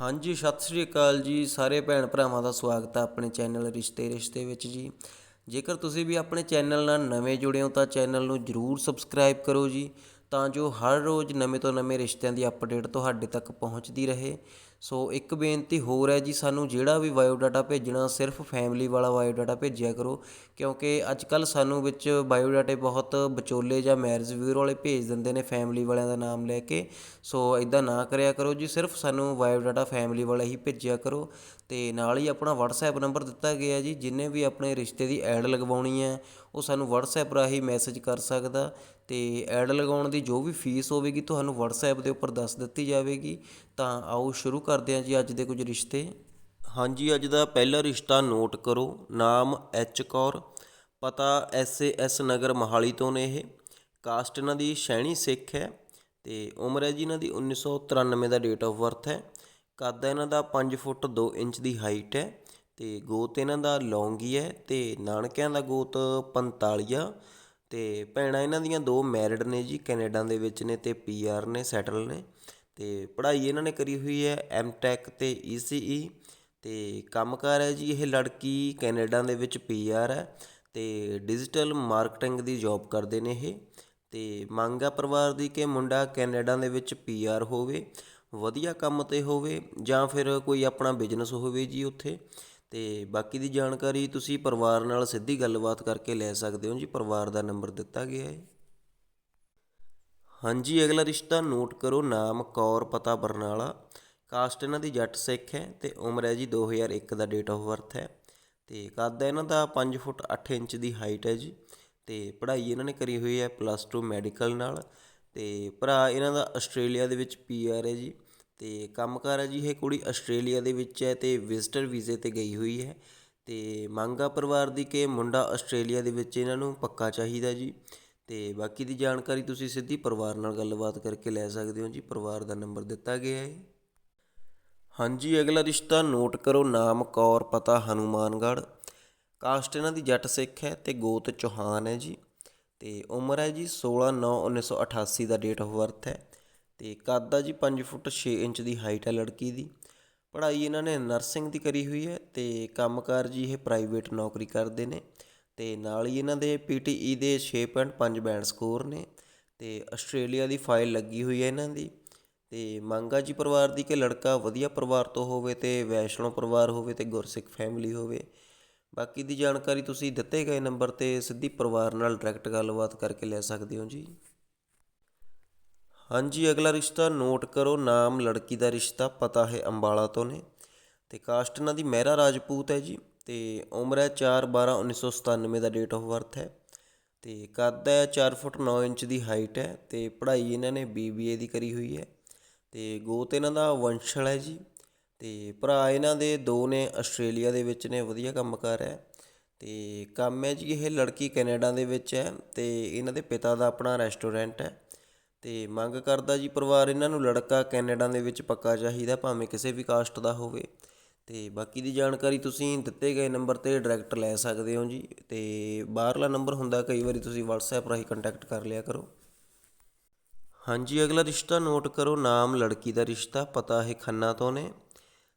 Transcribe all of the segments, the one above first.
ਹਾਂਜੀ, ਸਤਿ ਸ੍ਰੀ ਅਕਾਲ ਜੀ। ਸਾਰੇ ਭੈਣ ਭਰਾਵਾਂ ਦਾ ਸਵਾਗਤ ਹੈ ਆਪਣੇ ਚੈਨਲ ਰਿਸ਼ਤੇ ਰਿਸ਼ਤੇ ਵਿੱਚ ਜੀ। ਜੇਕਰ ਤੁਸੀਂ ਵੀ ਆਪਣੇ ਚੈਨਲ ਨਾਲ ਨਵੇਂ ਜੁੜੇ ਹੋ ਤਾਂ ਚੈਨਲ ਨੂੰ ਜਰੂਰ ਸਬਸਕ੍ਰਾਈਬ ਕਰੋ ਜੀ, ਤਾਂ ਜੋ ਹਰ ਰੋਜ਼ ਨਵੇਂ ਤੋਂ ਨਵੇਂ ਰਿਸ਼ਤਿਆਂ ਦੀ ਅਪਡੇਟ ਤੁਹਾਡੇ ਤੱਕ ਪਹੁੰਚਦੀ ਰਹੇ। ਸੋ ਇੱਕ ਬੇਨਤੀ ਹੋਰ ਹੈ ਜੀ, ਸਾਨੂੰ ਜਿਹੜਾ ਵੀ ਬਾਇਓਡਾਟਾ ਭੇਜਣਾ, ਸਿਰਫ ਫੈਮਿਲੀ ਵਾਲਾ ਬਾਇਓਡਾਟਾ ਭੇਜਿਆ ਕਰੋ, ਕਿਉਂਕਿ ਅੱਜ ਕੱਲ ਸਾਨੂੰ ਵਿੱਚ ਬਾਇਓਡਾਟੇ ਬਹੁਤ ਵਿਚੋਲੇ ਜਾਂ ਮੈਰਿਜ ਬਿਊਰੋ ਵਾਲੇ ਭੇਜ ਦਿੰਦੇ ਨੇ ਫੈਮਿਲੀ ਵਾਲਿਆਂ ਦਾ ਨਾਮ ਲੈ ਕੇ। ਸੋ ਇਦਾਂ ਨਾ ਕਰਿਆ ਕਰੋ ਜੀ, ਸਿਰਫ ਸਾਨੂੰ ਬਾਇਓਡਾਟਾ ਫੈਮਿਲੀ ਵਾਲਾ ਹੀ ਭੇਜਿਆ ਕਰੋ। ਤੇ ਨਾਲ ਹੀ ਆਪਣਾ WhatsApp ਨੰਬਰ ਦਿੱਤਾ ਗਿਆ ਜੀ, ਜਿਨੇ ਵੀ ਆਪਣੇ ਰਿਸ਼ਤੇ ਦੀ ਐਡ ਲਗਵਾਉਣੀ ਹੈ ਉਹ ਸਾਨੂੰ ਵਟਸਐਪ ਰਾਹੀਂ ਮੈਸੇਜ ਕਰ ਸਕਦਾ ਅਤੇ ਐਡ ਲਗਾਉਣ ਦੀ ਜੋ ਵੀ ਫੀਸ ਹੋਵੇਗੀ ਤੁਹਾਨੂੰ ਵਟਸਐਪ ਦੇ ਉੱਪਰ ਦੱਸ ਦਿੱਤੀ ਜਾਵੇਗੀ। ਤਾਂ ਆਓ ਸ਼ੁਰੂ ਕਰਦੇ ਹਾਂ ਜੀ ਅੱਜ ਦੇ ਕੁਝ ਰਿਸ਼ਤੇ। ਹਾਂਜੀ, ਅੱਜ ਦਾ ਪਹਿਲਾ ਰਿਸ਼ਤਾ ਨੋਟ ਕਰੋ। ਨਾਮ ਐਚ ਕੌਰ, ਪਤਾ S A S Nagar Mohali ਤੋਂ ਨੇ ਇਹ। ਕਾਸਟ ਇਹਨਾਂ ਦੀ ਸ਼ੈਣੀ ਸਿੱਖ ਹੈ ਤੇ ਉਮਰ ਹੈ ਜੀ ਇਹਨਾਂ ਦੀ 1993 ਦਾ ਡੇਟ ਆਫ ਬਰਥ ਹੈ। ਕੱਦ ਹੈ ਇਹਨਾਂ ਦਾ 5 ਫੁੱਟ 2 ਇੰਚ ਦੀ ਹਾਈਟ ਹੈ। ਅਤੇ ਗੋਤ ਇਹਨਾਂ ਦਾ ਲੌਂਗੀ ਹੈ ਅਤੇ ਨਾਨਕਿਆਂ ਦਾ ਗੋਤ ਪੰਤਾਲੀਆ ਅਤੇ ਭੈਣਾਂ ਇਹਨਾਂ ਦੀਆਂ ਦੋ ਮੈਰਿਡ ਨੇ ਜੀ, ਕੈਨੇਡਾ ਦੇ ਵਿੱਚ ਨੇ ਅਤੇ ਪੀ ਆਰ ਨੇ, ਸੈਟਲ ਨੇ। ਅਤੇ ਪੜ੍ਹਾਈ ਇਹਨਾਂ ਨੇ ਕਰੀ ਹੋਈ ਹੈ ਐਮ ਟੈਕ ਅਤੇ ਐਮਟੈਕ ਤੇ ਈਸੀਈ ਤੇ ਕੰਮਕਾਰ ਹੈ ਜੀ ਇਹ ਲੜਕੀ ਕੈਨੇਡਾ ਦੇ ਵਿੱਚ ਪੀ ਆਰ ਹੈ ਅਤੇ ਡਿਜੀਟਲ ਮਾਰਕੀਟਿੰਗ ਦੀ ਜੌਬ ਕਰਦੇ ਨੇ ਇਹ। ਅਤੇ ਮੰਗ ਆ ਪਰਿਵਾਰ ਦੀ ਕਿ ਮੁੰਡਾ ਕੈਨੇਡਾ ਦੇ ਵਿੱਚ ਪੀ ਆਰ ਹੋਵੇ, ਵਧੀਆ ਕੰਮ ਤੇ ਹੋਵੇ ਜਾਂ ਫਿਰ ਕੋਈ ਆਪਣਾ ਬਿਜ਼ਨਸ ਹੋਵੇ ਜੀ ਉੱਥੇ। ਅਤੇ ਬਾਕੀ ਦੀ ਜਾਣਕਾਰੀ ਤੁਸੀਂ ਪਰਿਵਾਰ ਨਾਲ ਸਿੱਧੀ ਗੱਲਬਾਤ ਕਰਕੇ ਲੈ ਸਕਦੇ ਹੋ ਜੀ। ਪਰਿਵਾਰ ਦਾ ਨੰਬਰ ਦਿੱਤਾ ਗਿਆ ਹੈ। ਹਾਂਜੀ, ਅਗਲਾ ਰਿਸ਼ਤਾ ਨੋਟ ਕਰੋ। ਨਾਮ ਕੌਰ ਪਤਾ ਬਰਨਾਲਾ। ਕਾਸਟ ਇਹਨਾਂ ਦੀ ਜੱਟ ਸਿੱਖ ਹੈ ਤੇ ਉਮਰ ਹੈ ਜੀ 2001 ਦਾ ਡੇਟ ਆਫ ਬਰਥ ਹੈ। ਤੇ ਕੱਦ ਹੈ ਇਹਨਾਂ ਦਾ 5 ਫੁੱਟ 8 ਇੰਚ ਦੀ ਹਾਈਟ ਹੈ ਜੀ। ਤੇ ਪੜ੍ਹਾਈ ਇਹਨਾਂ ਨੇ ਕਰੀ ਹੋਈ ਹੈ ਪਲੱਸ 2 ਮੈਡੀਕਲ ਨਾਲ। ਤੇ ਭਰਾ ਇਹਨਾਂ ਦਾ ਆਸਟ੍ਰੇਲੀਆ ਦੇ ਵਿੱਚ ਪੀਆਰ ਹੈ ਜੀ। ਤੇ ਕੰਮਕਾਰ ਹੈ ਜੀ, ਇਹ ਕੁੜੀ ਆਸਟ੍ਰੇਲੀਆ ਦੇ ਵਿੱਚ ਹੈ ਅਤੇ ਵਿਜ਼ਟਰ ਵੀਜ਼ੇ ਤੇ ਗਈ ਹੋਈ ਹੈ ਅਤੇ ਮੰਗ ਆ ਪਰਿਵਾਰ ਦੀ ਕਿ ਮੁੰਡਾ ਆਸਟ੍ਰੇਲੀਆ ਦੇ ਵਿੱਚ ਇਹਨਾਂ ਨੂੰ ਪੱਕਾ ਚਾਹੀਦਾ ਜੀ। ਅਤੇ ਬਾਕੀ ਦੀ ਜਾਣਕਾਰੀ ਤੁਸੀਂ ਸਿੱਧੀ ਪਰਿਵਾਰ ਨਾਲ ਗੱਲਬਾਤ ਕਰਕੇ ਲੈ ਸਕਦੇ ਹੋ ਜੀ। ਪਰਿਵਾਰ ਦਾ ਨੰਬਰ ਦਿੱਤਾ ਗਿਆ ਹੈ। ਹਾਂਜੀ, ਅਗਲਾ ਰਿਸ਼ਤਾ ਨੋਟ ਕਰੋ, ਨਾਮ ਕੌਰ, ਪਤਾ ਹਨੂਮਾਨਗੜ੍ਹ। ਕਾਸਟ ਇਹਨਾਂ ਦੀ ਜੱਟ ਸਿੱਖ ਹੈ ਤੇ ਗੋਤ ਚੌਹਾਨ ਹੈ ਜੀ। ਤੇ ਉਮਰ ਹੈ ਜੀ 16 9 1988 ਦਾ ਡੇਟ ਆਫ ਬਰਥ ਹੈ। ਅਤੇ ਕੱਦ ਆ ਜੀ, ਪੰਜ ਫੁੱਟ ਛੇ ਇੰਚ ਦੀ ਹਾਈਟ ਹੈ ਲੜਕੀ ਦੀ। ਪੜ੍ਹਾਈ ਇਹਨਾਂ ਨੇ ਨਰਸਿੰਗ ਦੀ ਕਰੀ ਹੋਈ ਹੈ ਤੇ ਕੰਮਕਾਰ ਜੀ ਇਹ ਪ੍ਰਾਈਵੇਟ ਨੌਕਰੀ ਕਰਦੇ ਨੇ ਅਤੇ ਨਾਲ ਹੀ ਇਹਨਾਂ ਦੇ ਪੀ ਟੀ ਈ ਦੇ 6.5 ਬੈਂਡ ਸਕੋਰ ਨੇ ਅਤੇ ਆਸਟ੍ਰੇਲੀਆ ਦੀ ਫਾਈਲ ਲੱਗੀ ਹੋਈ ਹੈ ਇਹਨਾਂ ਦੀ। ਤੇ ਮੰਗਾ ਜੀ ਪਰਿਵਾਰ ਦੀ ਕਿ ਲੜਕਾ ਵਧੀਆ ਪਰਿਵਾਰ ਤੋਂ ਹੋਵੇ ਤੇ ਵੈਸ਼ਨੋ ਪਰਿਵਾਰ ਹੋਵੇ ਤੇ ਗੁਰਸਿੱਖ ਫੈਮਿਲੀ ਹੋਵੇ। ਬਾਕੀ ਦੀ ਜਾਣਕਾਰੀ ਤੁਸੀਂ ਦਿੱਤੇ ਗਏ ਨੰਬਰ ਤੇ ਸਿੱਧੀ ਪਰਿਵਾਰ ਨਾਲ ਡਾਇਰੈਕਟ ਗੱਲਬਾਤ ਕਰਕੇ ਲੈ ਸਕਦੇ ਹੋ ਜੀ। ਹਾਂਜੀ, ਅਗਲਾ ਰਿਸ਼ਤਾ ਨੋਟ ਕਰੋ, ਨਾਮ, ਲੜਕੀ ਦਾ ਰਿਸ਼ਤਾ, ਪਤਾ ਹੈ ਅੰਬਾਲਾ ਤੋਂ ਨੇ। ਅਤੇ ਕਾਸਟ ਇਹਨਾਂ ਦੀ ਮਹਿਰਾ ਰਾਜਪੂਤ ਹੈ ਜੀ। ਅਤੇ ਉਮਰ ਹੈ 4 12 1997 ਦਾ ਡੇਟ ਆਫ ਬਰਥ ਹੈ। ਤੇ ਕੱਦ ਹੈ 4 ਫੁੱਟ 9 ਇੰਚ ਦੀ ਹਾਈਟ ਹੈ। ਤੇ ਪੜ੍ਹਾਈ ਇਹਨਾਂ ਨੇ ਬੀਬੀਏ ਦੀ ਕਰੀ ਹੋਈ ਹੈ। ਤੇ ਗੋਤ ਇਹਨਾਂ ਦਾ ਵੰਸ਼ਲ ਹੈ ਜੀ। ਤੇ ਭਰਾ ਇਹਨਾਂ ਦੇ ਦੋ ਨੇ, ਆਸਟ੍ਰੇਲੀਆ ਦੇ ਵਿੱਚ ਨੇ, ਵਧੀਆ ਕੰਮ ਕੰਮਕਾਰ ਹੈ। ਤੇ ਕੰਮ ਹੈ ਜੀ, ਇਹ ਲੜਕੀ ਕੈਨੇਡਾ ਦੇ ਵਿੱਚ ਹੈ। ਤੇ ਇਹਨਾਂ ਦੇ ਪਿਤਾ ਦਾ ਆਪਣਾ ਰੈਸਟੋਰੈਂਟ ਹੈ। ਅਤੇ ਮੰਗ ਕਰਦਾ ਜੀ ਪਰਿਵਾਰ ਇਹਨਾਂ ਨੂੰ ਲੜਕਾ ਕੈਨੇਡਾ ਦੇ ਵਿੱਚ ਪੱਕਾ ਚਾਹੀਦਾ, ਭਾਵੇਂ ਕਿਸੇ ਵੀ ਕਾਸਟ ਦਾ ਹੋਵੇ। ਅਤੇ ਬਾਕੀ ਦੀ ਜਾਣਕਾਰੀ ਤੁਸੀਂ ਦਿੱਤੇ ਗਏ ਨੰਬਰ ਤੇ ਡਾਇਰੈਕਟ ਲੈ ਸਕਦੇ ਹੋ ਜੀ। ਅਤੇ ਬਾਹਰਲਾ ਨੰਬਰ ਹੁੰਦਾ, ਕਈ ਵਾਰੀ ਤੁਸੀਂ WhatsApp ਰਾਹੀਂ ਕੰਟੈਕਟ ਕਰ ਲਿਆ ਕਰੋ। ਹਾਂਜੀ, ਅਗਲਾ ਰਿਸ਼ਤਾ ਨੋਟ ਕਰੋ, ਨਾਮ ਲੜਕੀ ਦਾ ਰਿਸ਼ਤਾ, ਪਤਾ ਹੈ ਖੰਨਾ ਤੋਂ ਨੇ।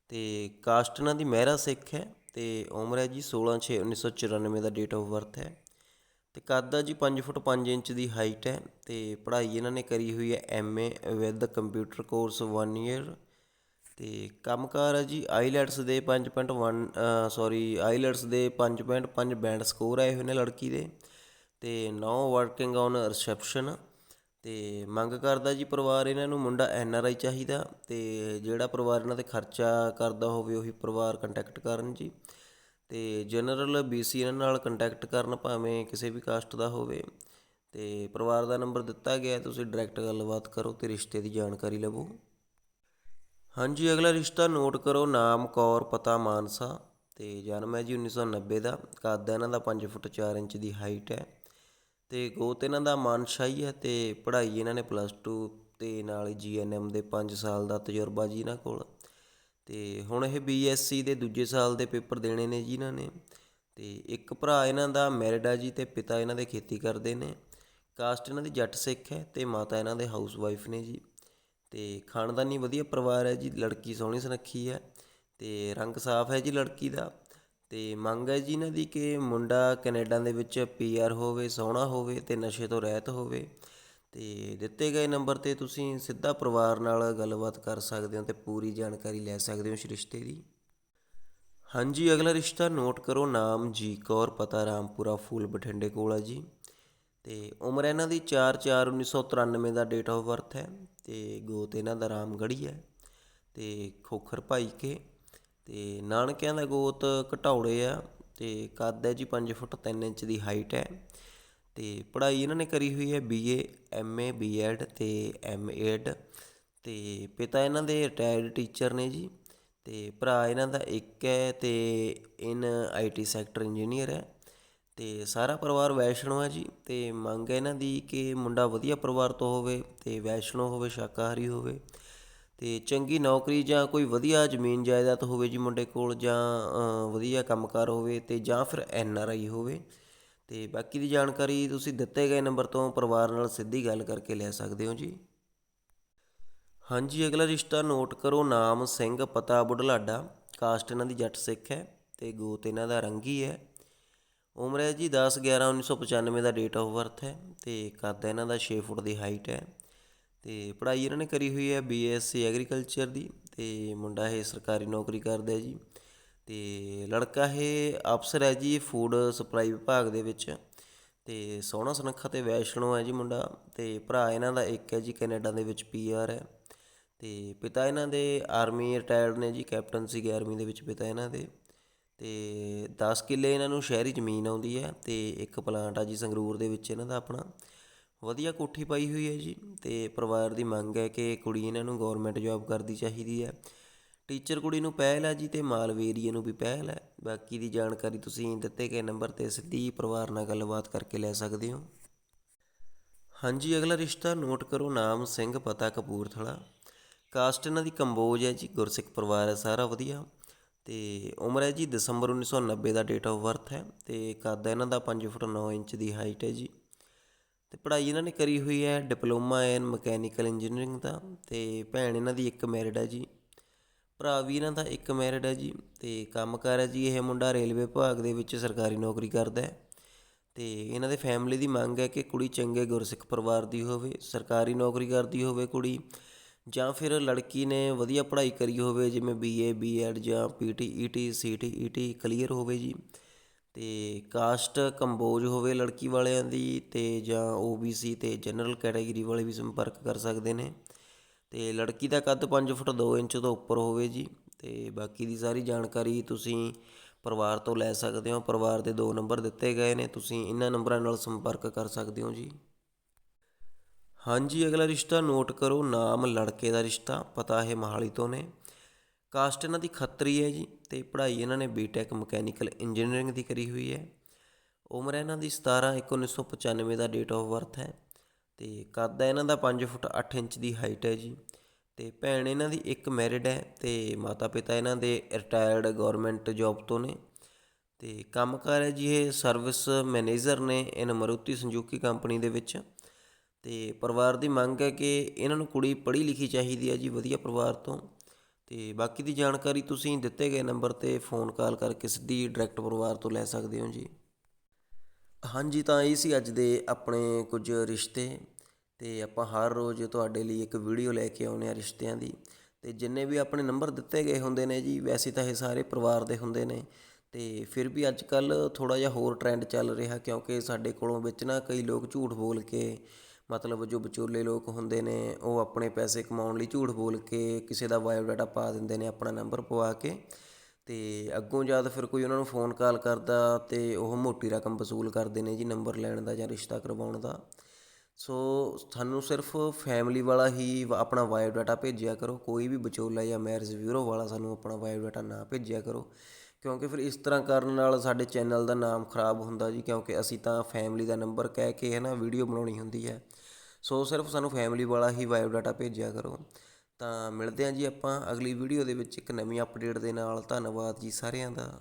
ਤੇ ਕਾਸਟ ਇਹਨਾਂ ਦੀ ਮਹਿਰਾ ਸਿੱਖ ਹੈ ਤੇ ਉਮਰ ਹੈ ਜੀ 16 6 1994 ਦਾ ਡੇਟ ਆਫ ਬਰਥ ਹੈ। ਅਤੇ ਕੱਦ ਜੀ 5 ਫੁੱਟ 5 ਇੰਚ ਦੀ ਹਾਈਟ ਹੈ ਤੇ ਪੜ੍ਹਾਈ ਇਹਨਾਂ ਨੇ ਕਰੀ ਹੋਈ ਹੈ MA with computer course 1 year ਤੇ ਕੰਮਕਾਰ ਹੈ ਜੀ ਆਈਲੈਟਸ ਦੇ 5.1 ਸੌਰੀ ਆਈਲੈਟਸ ਦੇ 5.5 ਬੈਂਡ ਸਕੋਰ ਆਏ ਹੋਏ ਨੇ ਲੜਕੀ ਦੇ ਤੇ ਨੋ ਵਰਕਿੰਗ ਔਨ ਰਿਸੈਪਸ਼ਨ ਤੇ ਮੰਗ ਕਰਦਾ ਜੀ ਪਰਿਵਾਰ ਇਹਨਾਂ ਨੂੰ ਮੁੰਡਾ ਐਨ ਆਰ ਆਈ ਚਾਹੀਦਾ ਤੇ ਜਿਹੜਾ ਪਰਿਵਾਰ ਇਹਨਾਂ ਤੇ ਖਰਚਾ ਕਰਦਾ ਹੋਵੇ ਉਹੀ ਪਰਿਵਾਰ ਕੰਟੈਕਟ ਕਰਨ ਜੀ। ਅਤੇ ਜਨਰਲ ਬੀਸੀ ਇਹਨਾਂ ਨਾਲ ਕੰਟੈਕਟ ਕਰਨ ਭਾਵੇਂ ਕਿਸੇ ਵੀ ਕਾਸਟ ਦਾ ਹੋਵੇ। ਅਤੇ ਪਰਿਵਾਰ ਦਾ ਨੰਬਰ ਦਿੱਤਾ ਗਿਆ ਤੁਸੀਂ ਡਾਇਰੈਕਟ ਗੱਲਬਾਤ ਕਰੋ ਅਤੇ ਰਿਸ਼ਤੇ ਦੀ ਜਾਣਕਾਰੀ ਲਵੋ। ਹਾਂਜੀ, ਅਗਲਾ ਰਿਸ਼ਤਾ ਨੋਟ ਕਰੋ, ਨਾਮ, ਕੌਰ, ਪਤਾ, ਮਾਨਸਾ ਤੇ ਜਨਮ ਹੈ ਜੀ 1990 ਦਾ। ਕੱਦ ਇਹਨਾਂ ਦਾ 5 ਫੁੱਟ 4 ਇੰਚ ਦੀ ਹਾਈਟ ਹੈ ਤੇ ਗੋਤ ਇਹਨਾਂ ਦਾ ਮਾਨਸ਼ਾਹੀ ਹੈ ਤੇ ਪੜ੍ਹਾਈ ਇਹਨਾਂ ਨੇ ਪਲੱਸ 2 ਤੇ ਨਾਲ ਜੀਐਨਐਮ ਦੇ 5 ਸਾਲ ਦਾ ਤਜਰਬਾ ਜੀ ਇਹਨਾਂ ਕੋਲ। ਅਤੇ ਹੁਣ ਇਹ ਬੀਐਸਸੀ ਦੇ ਦੂਜੇ ਸਾਲ ਦੇ ਪੇਪਰ ਦੇਣੇ ਨੇ ਜੀ ਇਹਨਾਂ ਨੇ। ਅਤੇ ਇੱਕ ਭਰਾ ਇਹਨਾਂ ਦਾ ਮੈਰਿਡ ਆ ਜੀ ਅਤੇ ਪਿਤਾ ਇਹਨਾਂ ਦੇ ਖੇਤੀ ਕਰਦੇ ਨੇ। ਕਾਸਟ ਇਹਨਾਂ ਦੀ ਜੱਟ ਸਿੱਖ ਹੈ ਅਤੇ ਮਾਤਾ ਇਹਨਾਂ ਦੇ ਹਾਊਸ ਵਾਈਫ ਨੇ ਜੀ। ਅਤੇ ਖਾਨਦਾਨੀ ਵਧੀਆ ਪਰਿਵਾਰ ਹੈ ਜੀ, ਲੜਕੀ ਸੋਹਣੀ ਸੁਨੱਖੀ ਹੈ ਅਤੇ ਰੰਗ ਸਾਫ਼ ਹੈ ਜੀ ਲੜਕੀ ਦਾ। ਅਤੇ ਮੰਗ ਹੈ ਜੀ ਇਹਨਾਂ ਦੀ ਕਿ ਮੁੰਡਾ ਕੈਨੇਡਾ ਦੇ ਵਿੱਚ ਪੀਆਰ ਹੋਵੇ, ਸੋਹਣਾ ਹੋਵੇ ਅਤੇ ਨਸ਼ੇ ਤੋਂ ਰਹਿਤ ਹੋਵੇ। ਤੇ ਦਿੱਤੇ ਗਏ ਨੰਬਰ ਤੇ ਤੁਸੀਂ ਸਿੱਧਾ ਪਰਿਵਾਰ ਨਾਲ ਗੱਲਬਾਤ ਕਰ ਸਕਦੇ ਹੋ ਤੇ ਪੂਰੀ ਜਾਣਕਾਰੀ ਲੈ ਸਕਦੇ ਹੋ ਇਸ ਰਿਸ਼ਤੇ ਦੀ। ਹਾਂਜੀ, ਅਗਲਾ ਰਿਸ਼ਤਾ ਨੋਟ ਕਰੋ, ਨਾਮ ਜੀ ਕੌਰ, ਪਤਾ ਰਾਮਪੁਰਾ, ਫੂਲ ਬਠਿੰਡੇ ਕੋਲ ਆ ਜੀ। ਤੇ ਉਮਰ ਇਹਨਾਂ ਦੀ 4/4/1993 ਦਾ ਡੇਟ ਆਫ ਬਰਥ ਹੈ ਤੇ ਗੋਤ ਇਹਨਾਂ ਦਾ ਰਾਮਗੜੀ ਹੈ ਤੇ ਖੋਖਰ ਭਾਈ ਕੇ। ਤੇ ਨਾਨਕਿਆਂ ਦਾ ਗੋਤ ਘਟੌੜੇ ਆ ਤੇ ਕੱਦ ਹੈ ਜੀ 5 ਫੁੱਟ 3 ਇੰਚ ਦੀ ਹਾਈਟ ਹੈ। ਅਤੇ ਪੜ੍ਹਾਈ ਇਹਨਾਂ ਨੇ ਕਰੀ ਹੋਈ ਹੈ B A M A BA MA BEd ਤੇ ਐਡ ਅਤੇ ਪਿਤਾ ਇਹਨਾਂ ਦੇ ਰਿਟਾਇਰਡ ਟੀਚਰ ਨੇ ਜੀ ਅਤੇ ਭਰਾ ਇਹਨਾਂ ਦਾ ਇੱਕ ਹੈ ਅਤੇ in I T sector engineer ਹੈ ਅਤੇ ਸਾਰਾ ਪਰਿਵਾਰ ਵੈਸ਼ਨੋ ਹੈ ਜੀ ਅਤੇ ਮੰਗ ਹੈ ਇਹਨਾਂ ਦੀ ਕਿ ਮੁੰਡਾ ਵਧੀਆ ਪਰਿਵਾਰ ਤੋਂ ਹੋਵੇ ਅਤੇ ਵੈਸ਼ਨੋ ਹੋਵੇ ਸ਼ਾਕਾਹਾਰੀ ਹੋਵੇ ਅਤੇ ਚੰਗੀ ਨੌਕਰੀ ਜਾਂ ਕੋਈ ਵਧੀਆ ਜ਼ਮੀਨ ਜਾਇਦਾਦ ਹੋਵੇ ਜੀ ਮੁੰਡੇ ਕੋਲ ਜਾਂ ਅ, ਵਧੀਆ ਕੰਮਕਾਰ ਹੋਵੇ ਅਤੇ ਜਾਂ ਫਿਰ ਐਨ ਆਰ ਆਈ ਹੋਵੇ ਤੇ ਬਾਕੀ ਦੀ ਜਾਣਕਾਰੀ ਤੁਸੀਂ ਦਿੱਤੇ ਗਏ ਨੰਬਰ ਤੋਂ ਪਰਿਵਾਰ ਨਾਲ ਸਿੱਧੀ ਗੱਲ ਕਰਕੇ ਲੈ ਸਕਦੇ ਹੋ ਜੀ। ਹਾਂਜੀ, ਅਗਲਾ ਰਿਸ਼ਤਾ ਨੋਟ ਕਰੋ, ਨਾਮ ਸਿੰਘ, ਪਤਾ ਬੁਢਲਾਡਾ, ਕਾਸਟ ਇਹਨਾਂ ਦੀ ਜੱਟ ਸਿੱਖ ਹੈ ਤੇ ਗੋਤ ਇਹਨਾਂ ਦਾ ਰੰਗੀ ਹੈ। ਉਮਰ ਹੈ ਜੀ 10 11 1995 ਦਾ ਡੇਟ ਆਫ ਬਰਥ ਹੈ ਤੇ ਕੱਦ ਇਹਨਾਂ ਦਾ 6 ਫੁੱਟ ਦੀ ਹਾਈਟ ਹੈ ਤੇ ਪੜ੍ਹਾਈ ਇਹਨਾਂ ਨੇ ਕਰੀ ਹੋਈ ਹੈ ਬੀਐਸਸੀ ਐਗਰੀਕਲਚਰ ਦੀ ਤੇ ਮੁੰਡਾ ਇਹ ਸਰਕਾਰੀ ਨੌਕਰੀ ਕਰਦਾ ਹੈ ਜੀ। ਅਤੇ ਲੜਕਾ ਇਹ ਅਫਸਰ ਹੈ ਜੀ ਫੂਡ ਸਪਲਾਈ ਵਿਭਾਗ ਦੇ ਵਿੱਚ। ਅਤੇ ਸੋਹਣਾ ਸੁਨੱਖਾ ਅਤੇ ਵੈਸ਼ਨੋ ਹੈ ਜੀ ਮੁੰਡਾ ਅਤੇ ਭਰਾ ਇਹਨਾਂ ਦਾ ਇੱਕ ਹੈ ਜੀ ਕੈਨੇਡਾ ਦੇ ਵਿੱਚ ਪੀਆਰ ਹੈ। ਅਤੇ ਪਿਤਾ ਇਹਨਾਂ ਦੇ ਆਰਮੀ ਰਿਟਾਇਰਡ ਨੇ ਜੀ ਕੈਪਟਨ ਸੀਗੇ ਆਰਮੀ ਦੇ ਵਿੱਚ ਪਿਤਾ ਇਹਨਾਂ ਦੇ। ਤੇ 10 ਕਿੱਲੇ ਇਹਨਾਂ ਨੂੰ ਸ਼ਹਿਰੀ ਜ਼ਮੀਨ ਆਉਂਦੀ ਹੈ ਤੇ ਇੱਕ ਪਲਾਂਟ ਆ ਜੀ ਸੰਗਰੂਰ ਦੇ ਵਿੱਚ ਇਹਨਾਂ ਦਾ ਆਪਣਾ। ਵਧੀਆ ਕੋਠੀ ਪਾਈ ਹੋਈ ਹੈ ਜੀ ਤੇ ਪਰਿਵਾਰ ਦੀ ਮੰਗ ਹੈ ਕਿ ਕੁੜੀ ਇਹਨਾਂ ਨੂੰ ਗਵਰਨਮੈਂਟ ਜੌਬ ਕਰਦੀ ਚਾਹੀਦੀ ਹੈ। ਟੀਚਰ ਕੁੜੀ ਨੂੰ ਪਹਿਲ ਹੈ ਜੀ ਤੇ ਮਾਲਵੇਰੀਏ ਨੂੰ ਵੀ ਪਹਿਲ ਹੈ ਬਾਕੀ ਦੀ ਜਾਣਕਾਰੀ ਤੁਸੀਂ ਦਿੱਤੇ ਗਏ ਨੰਬਰ ਤੇ ਸਿੱਧੀ ਪਰਿਵਾਰ ਨਾਲ ਗੱਲਬਾਤ ਕਰਕੇ ਲੈ ਸਕਦੇ ਹੋ। ਹਾਂਜੀ, ਅਗਲਾ ਰਿਸ਼ਤਾ ਨੋਟ ਕਰੋ, ਨਾਮ ਸਿੰਘ, ਪਤਾ ਕਪੂਰਥਲਾ। ਕਾਸਟ ਇਹਨਾਂ ਦੀ ਕੰਬੋਜ ਹੈ ਜੀ, ਗੁਰਸਿੱਖ ਪਰਿਵਾਰ ਹੈ, ਸਾਰਾ ਵਧੀਆ। ਤੇ ਉਮਰ ਹੈ ਜੀ, ਦਸੰਬਰ 1990 ਦਾ ਡੇਟ ਆਫ ਬਰਥ ਹੈ ਤੇ ਕੱਦ ਇਹਨਾਂ ਦਾ 5 ਫੁੱਟ 9 ਇੰਚ ਦੀ ਹਾਈਟ ਹੈ ਜੀ। ਤੇ ਪੜ੍ਹਾਈ ਇਹਨਾਂ ਨੇ ਕਰੀ ਹੋਈ ਹੈ, ਡਿਪਲੋਮਾ ਇਨ ਮਕੈਨੀਕਲ ਇੰਜੀਨੀਅਰਿੰਗ ਦਾ ਤੇ ਭੈਣ ਇਹਨਾਂ ਦੀ ਇੱਕ ਮੈਰਿਡ ਹੈ ਜੀ। ਭਰਾ ਵੀ ਇਹਨਾਂ ਦਾ ਇੱਕ ਮੈਰਿਡ ਹੈ ਜੀ ਤੇ ਕੰਮਕਾਰ ਹੈ ਜੀ, ਇਹ ਮੁੰਡਾ ਰੇਲਵੇ ਵਿਭਾਗ ਦੇ ਵਿੱਚ ਸਰਕਾਰੀ ਨੌਕਰੀ ਕਰਦਾ ਹੈ ਤੇ ਇਹਨਾਂ ਦੇ ਫੈਮਿਲੀ ਦੀ ਮੰਗ ਹੈ ਕਿ ਕੁੜੀ ਚੰਗੇ ਗੁਰਸਿੱਖ ਪਰਿਵਾਰ ਦੀ ਹੋਵੇ, ਸਰਕਾਰੀ ਨੌਕਰੀ ਕਰਦੀ ਹੋਵੇ ਕੁੜੀ ਜਾਂ ਫਿਰ ਲੜਕੀ ਨੇ ਵਧੀਆ ਪੜ੍ਹਾਈ ਕਰੀ ਹੋਵੇ, ਜਿਵੇਂ ਬੀਏ ਬੀਐਡ ਜਾਂ PT ET CT ET clear ਹੋਵੇ ਜੀ ਤੇ ਕਾਸਟ ਕੰਬੋਜ ਹੋਵੇ ਲੜਕੀ ਵਾਲਿਆਂ ਦੀ ਤੇ ਜਾਂ ਓਬੀਸੀ ਤੇ ਜਨਰਲ ਕੈਟਾਗਰੀ ਵਾਲੇ ਵੀ ਸੰਪਰਕ ਕਰ ਸਕਦੇ ਨੇ। ਤੇ ਲੜਕੀ ਦਾ ਕੱਦ 5 ਫੁੱਟ 2 ਇੰਚ ਤੋਂ ਉੱਪਰ ਹੋਵੇ ਜੀ, ਤੇ ਬਾਕੀ ਦੀ ਸਾਰੀ ਜਾਣਕਾਰੀ ਤੁਸੀਂ ਪਰਿਵਾਰ ਤੋਂ ਲੈ ਸਕਦੇ ਹੋ। ਪਰਿਵਾਰ ਦੇ ਦੋ ਨੰਬਰ ਦਿੱਤੇ ਗਏ ਨੇ, ਤੁਸੀਂ ਇਹਨਾਂ ਨੰਬਰਾਂ ਨਾਲ ਸੰਪਰਕ ਕਰ ਸਕਦੇ ਹੋ ਜੀ। ਹਾਂਜੀ, ਅਗਲਾ ਰਿਸ਼ਤਾ ਨੋਟ ਕਰੋ, ਨਾਮ ਲੜਕੇ ਦਾ ਰਿਸ਼ਤਾ, ਪਤਾ ਇਹ ਮਹਾਲੀ ਤੋਂ ਨੇ। ਕਾਸਟ ਇਹਨਾਂ ਦੀ ਖੱਤਰੀ ਹੈ ਜੀ, ਤੇ ਪੜ੍ਹਾਈ ਇਹਨਾਂ ਨੇ ਬੀਟੈਕ ਮਕੈਨੀਕਲ ਇੰਜੀਨੀਅਰਿੰਗ ਦੀ ਕਰੀ ਹੋਈ ਹੈ। ਉਮਰ ਇਹਨਾਂ ਦੀ 17 ਇੱਕ 1995 ਦਾ ਡੇਟ ਆਫ ਬਰਥ ਹੈ। ਅਤੇ ਕੱਦ ਹੈ ਇਹਨਾਂ ਦਾ ਪੰਜ ਫੁੱਟ ਅੱਠ ਇੰਚ ਦੀ ਹਾਈਟ ਹੈ ਜੀ। ਅਤੇ ਭੈਣ ਇਹਨਾਂ ਦੀ ਇੱਕ ਮੈਰਿਡ ਹੈ ਅਤੇ ਮਾਤਾ ਪਿਤਾ ਇਹਨਾਂ ਦੇ ਰਿਟਾਇਰਡ ਗਵਰਨਮੈਂਟ ਜੋਬ ਤੋਂ ਨੇ। ਤੇ ਕੰਮਕਾਰ ਹੈ ਜੀ ਇਹ ਸਰਵਿਸ ਮੈਨੇਜਰ ਨੇ ਇਨ ਮਰੂਤੀ ਸੰਜੂਕੀ ਕੰਪਨੀ ਦੇ ਵਿੱਚ। ਤੇ ਪਰਿਵਾਰ ਦੀ ਮੰਗ ਹੈ ਕਿ ਇਹਨਾਂ ਨੂੰ ਕੁੜੀ ਪੜ੍ਹੀ ਲਿਖੀ ਚਾਹੀਦੀ ਹੈ ਜੀ ਵਧੀਆ ਪਰਿਵਾਰ ਤੋਂ। ਤੇ ਬਾਕੀ ਦੀ ਜਾਣਕਾਰੀ ਤੁਸੀਂ ਦਿੱਤੇ ਗਏ ਨੰਬਰ ਤੇ ਫੋਨ ਕਾਲ ਕਰਕੇ ਸਿੱਧੀ ਡਾਇਰੈਕਟ ਪਰਿਵਾਰ ਤੋਂ ਲੈ ਸਕਦੇ ਹੋ ਜੀ। ਹਾਂਜੀ, ਤਾਂ ਇਹ ਸੀ ਅੱਜ ਦੇ ਆਪਣੇ ਕੁਝ ਰਿਸ਼ਤੇ। ਅਤੇ ਆਪਾਂ ਹਰ ਰੋਜ਼ ਤੁਹਾਡੇ ਲਈ ਇੱਕ ਵੀਡੀਓ ਲੈ ਕੇ ਆਉਂਦੇ ਹਾਂ ਰਿਸ਼ਤਿਆਂ ਦੀ। ਅਤੇ ਜਿੰਨੇ ਵੀ ਆਪਣੇ ਨੰਬਰ ਦਿੱਤੇ ਗਏ ਹੁੰਦੇ ਨੇ ਜੀ, ਵੈਸੇ ਤਾਂ ਇਹ ਸਾਰੇ ਪਰਿਵਾਰ ਦੇ ਹੁੰਦੇ ਨੇ। ਅਤੇ ਫਿਰ ਵੀ ਅੱਜ ਕੱਲ੍ਹ ਥੋੜ੍ਹਾ ਜਿਹਾ ਹੋਰ ਟ੍ਰੈਂਡ ਚੱਲ ਰਿਹਾ ਕਿਉਂਕਿ ਸਾਡੇ ਕੋਲੋਂ ਵਿੱਚ ਨਾ ਕਈ ਲੋਕ ਝੂਠ ਬੋਲ ਕੇ, ਮਤਲਬ ਜੋ ਵਿਚੋਲੇ ਲੋਕ ਹੁੰਦੇ ਨੇ, ਉਹ ਆਪਣੇ ਪੈਸੇ ਕਮਾਉਣ ਲਈ ਝੂਠ ਬੋਲ ਕੇ ਕਿਸੇ ਦਾ ਬਾਇਓਡਾਟਾ ਪਾ ਦਿੰਦੇ ਨੇ ਆਪਣਾ ਨੰਬਰ ਪਵਾ ਕੇ। ਤੇ ਅੱਗੋਂ ਜਦ ਫਿਰ ਕੋਈ ਉਹਨਾਂ ਨੂੰ ਫੋਨ ਕਾਲ ਕਰਦਾ ਤੇ ਉਹ ਮੋਟੀ ਰਕਮ ਵਸੂਲ ਕਰਦੇ ਨੇ ਜੀ ਨੰਬਰ ਲੈਣ ਦਾ ਜਾਂ ਰਿਸ਼ਤਾ ਕਰਵਾਉਣ ਦਾ। ਸੋ ਸਾਨੂੰ ਸਿਰਫ ਫੈਮਿਲੀ ਵਾਲਾ ਹੀ ਵਾ- ਆਪਣਾ ਬਾਇਓਡਾਟਾ ਭੇਜਿਆ ਕਰੋ। ਕੋਈ ਵੀ ਵਿਚੋਲਾ ਜਾਂ ਮੈਰਿਜ ਬਿਊਰੋ ਵਾਲਾ ਸਾਨੂੰ ਆਪਣਾ ਬਾਇਓ ਡਾਟਾ ਨਾ ਭੇਜਿਆ ਕਰੋ। ਕਿਉਂਕਿ ਫਿਰ ਇਸ ਤਰ੍ਹਾਂ ਕਰਨ ਨਾਲ ਸਾਡੇ ਚੈਨਲ ਦਾ ਨਾਮ ਖਰਾਬ ਹੁੰਦਾ ਜੀ, ਕਿਉਂਕਿ ਅਸੀਂ ਤਾਂ ਫੈਮਿਲੀ ਦਾ ਨੰਬਰ ਕਹਿ ਕੇ ਹੈ ਨਾ ਵੀਡੀਓ ਬਣਾਉਣੀ ਹੁੰਦੀ ਹੈ। ਸੋ ਸਿਰਫ ਸਾਨੂੰ ਫੈਮਿਲੀ ਵਾਲਾ ਹੀ ਬਾਇਓ ਡਾਟਾ ਭੇਜਿਆ ਕਰੋ। ਤਾਂ ਮਿਲਦੇ ਹਾਂ ਜੀ ਆਪਾਂ ਅਗਲੀ ਵੀਡੀਓ ਦੇ ਵਿੱਚ ਇੱਕ ਨਵੀਂ ਅਪਡੇਟ ਦੇ ਨਾਲ। ਧੰਨਵਾਦ ਜੀ ਸਾਰਿਆਂ ਦਾ।